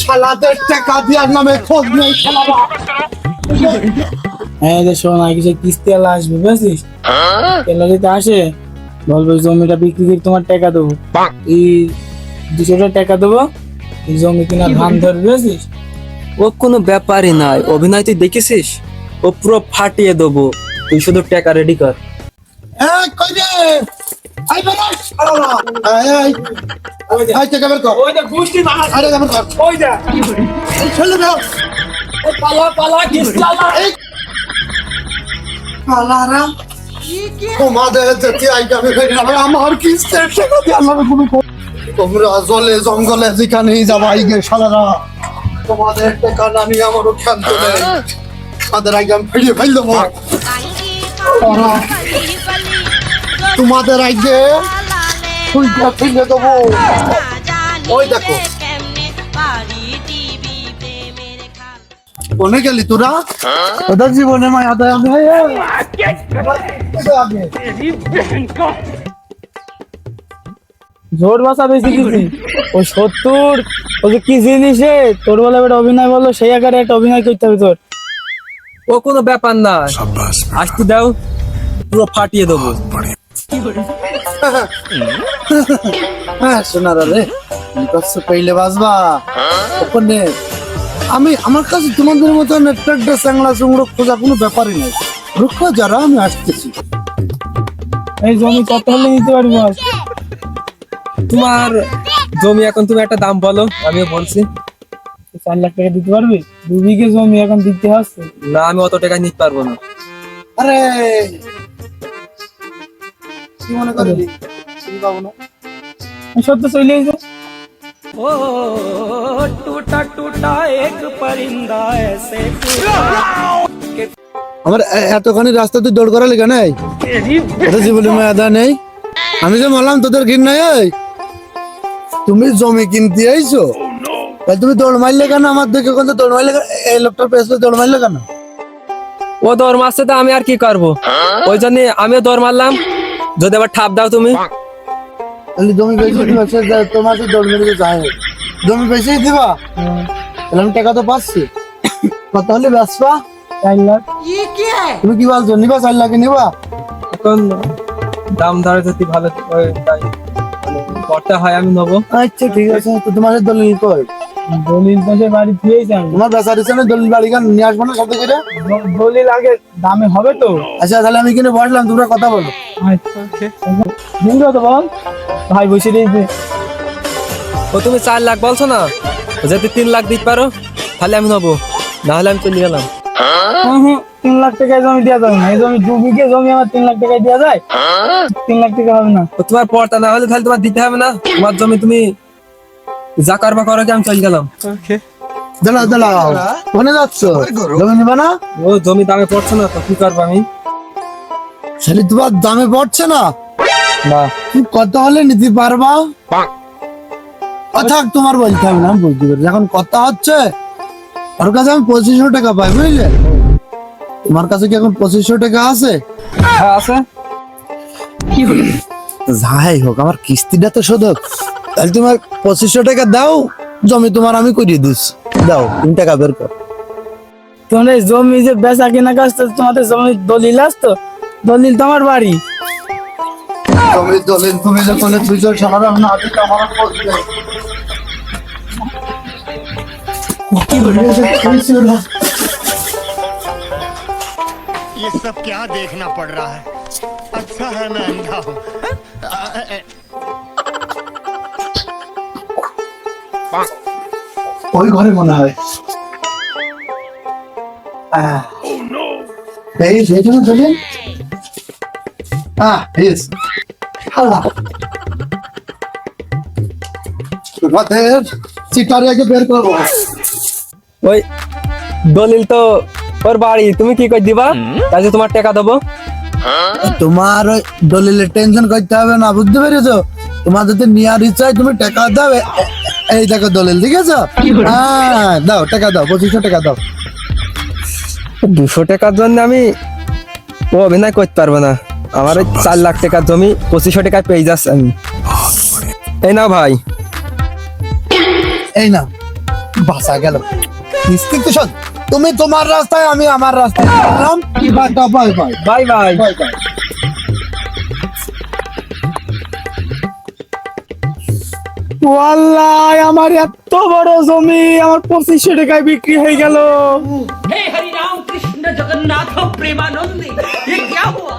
শালাদের টাকা দেওয়ার নামে খোঁজ নেই শালারা হ্যাঁ যে শোন আগে যে কিস্তি আলা আসবে বুঝছিস? তেলা যদি আসে। বলব জমিটা বিক্রি করে তোমার টাকা দেবো। এই দুশোটা টাকা দেবো এই জমি কিনা ধান ধরবে বুঝছিস? ও কোনো ব্যাপারই নাই। অভিনয় তুই দেখেছিস? ও পুরো ফাটিয়ে দেবো। তুই শুধু টাকা রেডি কর। এই কই রে? আই কর। ওই আরে কর। ওই যা এই ছেলে বের পালা পালা আলা এই তোমাদের যেতে আমার কিস্তের টাকা দেওয়ার নামে কোনো তোমরা জলে জঙ্গলে যেখানেই যাবা এই গে শালারা। তোমাদের টাকা নামি আমারও ক্ষান্ত নেই তাদের আগে আমি ফিরিয়ে ফেল দেবো তোমাদের আগে ফুলটা ফেলে দেবো। ওই দেখো। কোনে গেলি তোরা? ওদের জীবনে মায়া দেয়। জোর বাসা বেশি কিছু ওই সত্তর ওই যে কি জিনিসে? তোর বলে একটা অভিনয় বলল সেই আকারে একটা অভিনয় করতে হবে তোর। ও কোনো ব্যাপার না। আসতে দাও পুরো ফাটিয়ে দেবো। সোনারা রে কি করছ পেইলে বাজবা ওখানে আমি আমার কাছে তোমাদের মতন একটা একটা চুংড়ো খোঁজা কোনো ব্যাপারই নেই। রুক্ষ যারা আমি আসতেছি। এই জমি কত হলে নিতে পারবি? তোমার জমি এখন তুমি একটা দাম বলো আমিও বলছি। চার লাখ টাকা দিতে পারবি? দু বিঘে জমি এখন দিতে হচ্ছে না আমি অত টাকা নিতে পারব না। আরে কি মনে পাবো না? সত্য চলে এসে আমার এতখানি রাস্তা তুই দৌড় করালি কেন এই? এটা জীবনে মেয়াদা নেই। আমি যে বললাম তোদের ঘির নাই এই? তুমি জমি কিনতে আইছো? তাহলে তুমি দৌড় মারলে কেন? আমার দেখে কোন দৌড় মারলে? এই লোকটার পেছনে দৌড় মারলে কেন? ও দৌড় মারছে তো আমি আর কি করব? ওই জন্য আমিও দৌড় মারলাম। যদি আবার ঠাপ দাও তুমি। তাহলে জমি বেশি দিবা সে তোমার সে দৌড় মেরে যায়। জমি বেশি দিবা? তাহলে আমি টাকা তো পাচ্ছি। কত হলে বেসবা চার লাখ। তুমি কি বলছো? নিবা চার লাখে নিবা? এখন দাম দরে যদি ভালো হয় তাই। মানে করতে হয় আমি নেব। আচ্ছা ঠিক আছে। তো তোমার দলিল কই? দলিল তো বাড়ি দিয়েছে আমি তোমার বেচার ইচ্ছা দলিল বাড়ি গান নিয়ে আসব না সাথে করে? দলিল আগে দামে হবে তো। আচ্ছা তাহলে আমি কিনে বসলাম তোমরা কথা বলো। দিন কত বল। ভাই বসে রয়েছে ও তুমি চার লাখ বলছো না? যদি তিন লাখ দিতে পারো তাহলে আমি নেব। না হলে আমি চলে গেলাম। হুম হুম, তিন লাখ টাকায় জমি দেওয়া যাবে না। এই জমি দু বিঘে জমি আমার তিন লাখ টাকায় দেওয়া যায়। তিন লাখ টাকা হবে না। তোমার পড়তা না হলে তাহলে তোমার দিতে হবে না। তোমার জমি তুমি যা করবা করো কি আমি চলে গেলাম। দাঁড়াও দাঁড়াও। ওখানে যাচ্ছ? জমি নিবা না? ও জমি দামে পড়ছে না তো কি করব আমি? শালি তোমার দামে পড়ছে না? না। তুমি কত হলে নিতে পারবা? কথা তোমার বলতে হবে না আমি বুঝতে পারছি। এখন কথা হচ্ছে ওর কাছে আমি পঁচিশশো টাকা পাই বুঝলে? তোমার কাছে কি এখন পঁচিশশো টাকা আছে? হ্যাঁ আছে। যাই হোক আমার কিস্তিটা তো শোধ হোক তাহলে তোমার পঁচিশশো টাকা দাও জমি তোমার আমি করিয়ে দিচ্ছি দাও তিন টাকা বের কর তোমাদের জমি যে বেচা কেনা কাজ তো তোমাদের জমি দলিল আসতো দলিল তো আমার বাড়ি জমি দলিল তুমি যখন দুইশো সামার না দিতে আমার করবে ये सब क्या देखना पड़ रहा है अच्छा है मैं अंधा हूँ ওই ঘরে মনে হয়। এই যেখানে আগে বের করব ওই দলিল তো ওর বাড়ি। তুমি কি কই দিবা? তাই তোমার টাকা দেবো। তোমার ওই দলিলের টেনশন করতে হবে না বুঝতে পেরেছ? তোমার যদি নেওয়ার ইচ্ছায় তুমি টাকা দাও এই দেখো দলিল ঠিক আছে? হ্যাঁ দাও টাকা দাও পঁচিশশো টাকা দাও। দুশো টাকার জন্য আমি ও অভিনয় করতে পারব না। আমার ওই চার লাখ টাকার জমি পঁচিশশো টাকায় পেয়ে যাচ্ছে আমি। এই নাও ভাই। এই না বাসা গেল। কিন্তু তুমি তোমার রাস্তায় আমি আমার রাস্তায়। Bye bye. Bye bye. ওয়াল্লাহ আমার এত বড় জমি আমার পঁচিশশো টাকায় বিক্রি হয়ে গেল हे हरि राम कृष्ण जगन्नाथ प्रेमानंद ये क्या हुआ